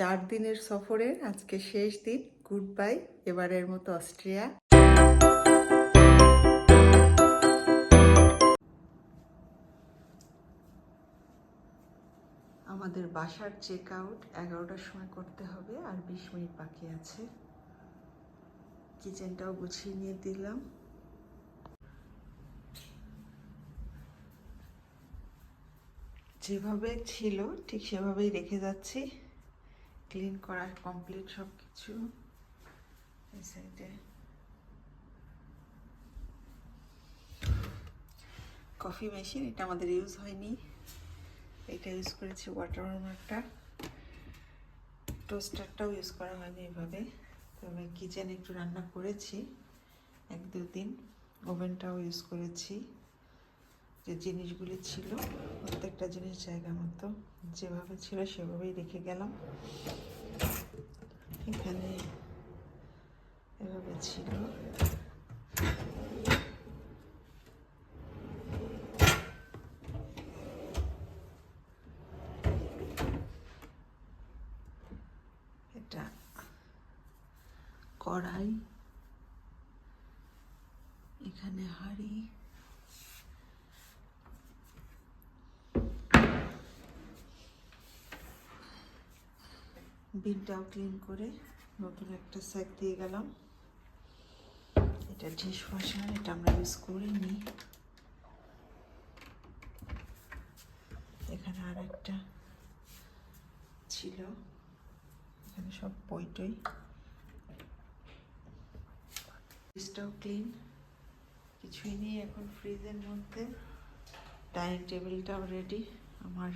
চার দিনের সফরের আজকে শেষ দিন গুড বাই এবারের মতো অস্ট্রিয়া। আমাদের বাসার চেক আউট এগারোটার সময় করতে হবে আর বিশ মিনিট বাকি আছে। কিচেনটাও গুছিয়ে নিয়ে দিলাম। যেভাবে ছিল, ঠিক সেভাবেই রেখে যাচ্ছি। ক্লিন করা কমপ্লিট সব কিছু এই সাইডে কফি মেশিন এটা আমাদের ইউজ হয়নি। এটা ইউজ করেছি ওয়াটার ওয়ার্মারটা টোস্টারটাও ইউজ করা হয়নি এভাবে। তবে কিচেনে একটু রান্না করেছি, এক দু দিন ওভেনটাও ইউজ করেছি। যে জিনিসগুলি ছিল, প্রত্যেকটা জিনিস জায়গা মতো যেভাবে ছিল সেভাবেই রেখে গেলাম। এখানে এভাবে ছিল। এটা কড়াই, এখানে হাঁড়ি বিনটাও ক্লিন করে নতুন একটা স্যাক দিয়ে গেলাম। এটা ডিশ ওয়াশার এটা আমরা ইউজ করিনি এখানে আর একটা ছিল। এখানে সব বই টই ফ্রিজটাও ক্লিন কিছুই নেই এখন ফ্রিজের মধ্যে। ডাইনিং টেবিলটাও রেডি আমার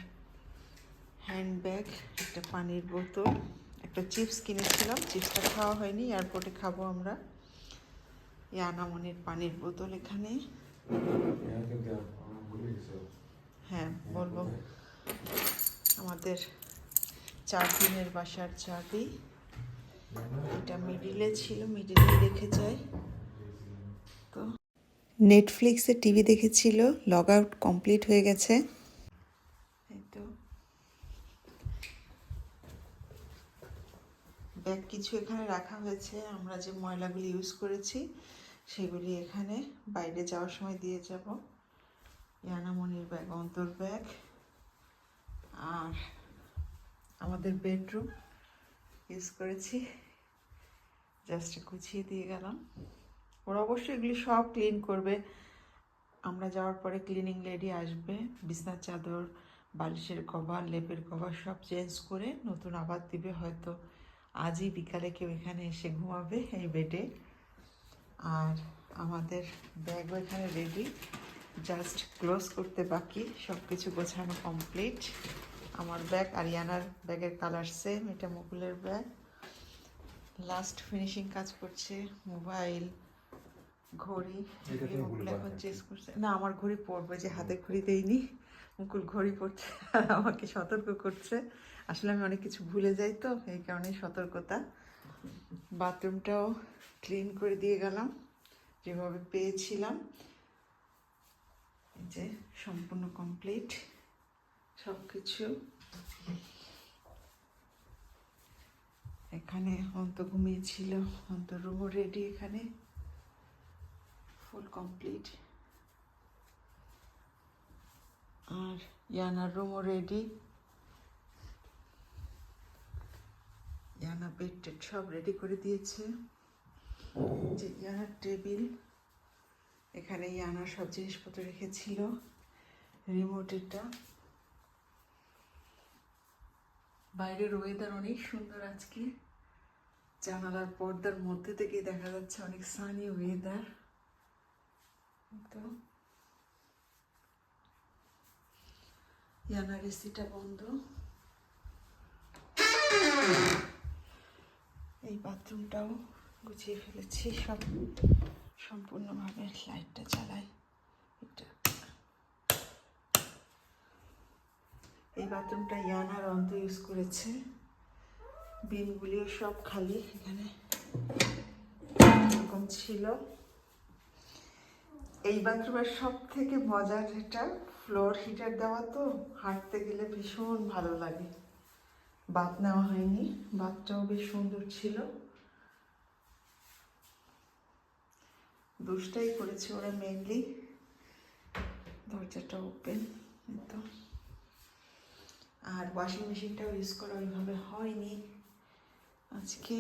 হ্যান্ড ব্যাগ একটা পানির বোতল, একটা চিপস কিনেছিলাম। চিপসটা খাওয়া হয়নি, এয়ারপোর্টে খাব আমরা। এই আনামনির পানির বোতল এখানে. হ্যাঁ বলব। আমাদের চার দিনের বাসার চাবি। এটা মিডিলে ছিল, মিডিলে দেখে যাই তো। নেটফ্লিক্সে টিভি দেখেছিল, লগ আউট কমপ্লিট হয়ে গেছে এই তো ব্যাগ কিছু এখানে রাখা হয়েছে। আমরা যে ময়লাগুলি ইউজ করেছি, সেগুলি এখানে বাইরে যাওয়ার সময় দিয়ে যাব। ইয়ানামনির ব্যাগ অন্তর ব্যাগ আর আমাদের বেডরুম ইউজ করেছি। জাস্ট গুছিয়ে দিয়ে গেলাম। ওরা অবশ্যই এগুলি সব ক্লিন করবে। আমরা যাওয়ার পরে ক্লিনিং লেডি আসবে। বিছনার চাদর, বালিশের কভার, লেপের কভার সব চেঞ্জ করে নতুন আবার দিবে হয়তো। আজই বিকালে কেউ এখানে এসে ঘুমাবে এই বেডে আর আমাদের ব্যাগও এখানে রেডি জাস্ট ক্লোজ করতে বাকি সব কিছু গোছানো কমপ্লিট আমার ব্যাগ আরিয়ানার ব্যাগের কালার সেম এটা মুকুলের ব্যাগ লাস্ট ফিনিশিং কাজ করছে মোবাইল ঘড়ি মুকুল এখন চেস করছে না আমার ঘড়ি পড়বে যে হাতে ঘড়ি দেইনি। মুকুল ঘড়ি পড়ছে আর আমাকে সতর্ক করছে। আসলে আমি অনেক কিছু ভুলে যাই তো, এই কারণে সতর্কতা। বাথরুমটাও ক্লিন করে দিয়ে গেলাম, যেভাবে পেয়েছিলাম। এই যে সম্পূর্ণ কমপ্লিট সব কিছু এখানে অন্ত ঘুমিয়েছিল, অন্ত রুমও রেডি এখানে। ফুল কমপ্লিট আর ইয়ানার রুমও রেডি ইয়ানা বেড টেড সব রেডি করে দিয়েছে। যে ইয়ানার টেবিল, এখানে ইয়ানা সব জিনিসপত্র রেখেছিল রিমোট এটা। বাইরের ওয়েদার অনেক সুন্দর আজকে। জানালার পর্দার মধ্যে থেকে দেখা যাচ্ছে অনেক সানি ওয়েদার তো ইয়ানার এসিটা বন্ধ। এই বাথরুমটাও গুছিয়ে ফেলেছি, সব সম্পূর্ণভাবে লাইটটা চালাই এটা। এই বাথরুমটা ইয়ানার অন্ত ইউজ করেছে। বিনগুলিও সব খালি, এখানে এরকম ছিল। এই বাথরুমের সব থেকে মজার যেটা ফ্লোর হিটার দেওয়া তো, হাঁটতে গেলে ভীষণ ভালো লাগে। বাত নেওয়া হয়নি বাতটাও বেশ সুন্দর ছিল। দুষ্টাই করেছে ওরা মেনলি দরজাটা ওপেন তো। আর ওয়াশিং মেশিনটাও ইউজ করা ওইভাবে হয়নি। আজকে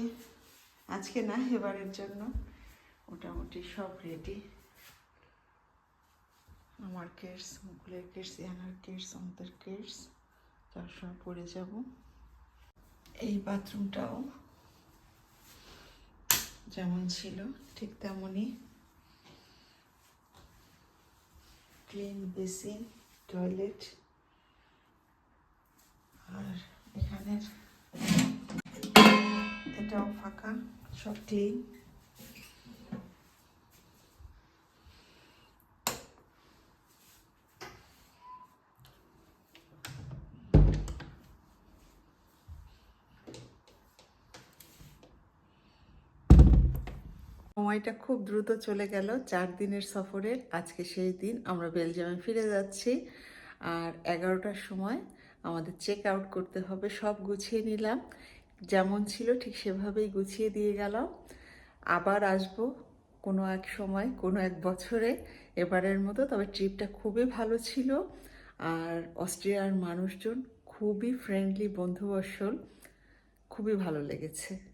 আজকে না, এবারের জন্য। মোটামুটি সব রেডি আমার কেটস মুকুলের কেটস ইয়ানার আমাদের কেটস যার সময় পরে যাব। এই বাথরুমটাও যেমন ছিল, ঠিক তেমনই। ক্লিন বেসিন, টয়লেট, আর এখানের এটাও ফাঁকা, সব ক্লিন। সময়টা খুব দ্রুত চলে গেল। চার দিনের সফরের আজকে সেই দিন আমরা বেলজিয়ামে ফিরে যাচ্ছি। আর এগারোটার সময় আমাদের চেক আউট করতে হবে, সব গুছিয়ে নিলাম। যেমন ছিল ঠিক সেভাবেই গুছিয়ে দিয়ে গেলাম। আবার আসব কোনো এক সময়, কোনো এক বছরে, এবারের মতো। তবে ট্রিপটা খুবই ভালো ছিল। আর অস্ট্রিয়ার মানুষজন খুবই ফ্রেন্ডলি বন্ধুবৎসল খুবই ভালো লেগেছে।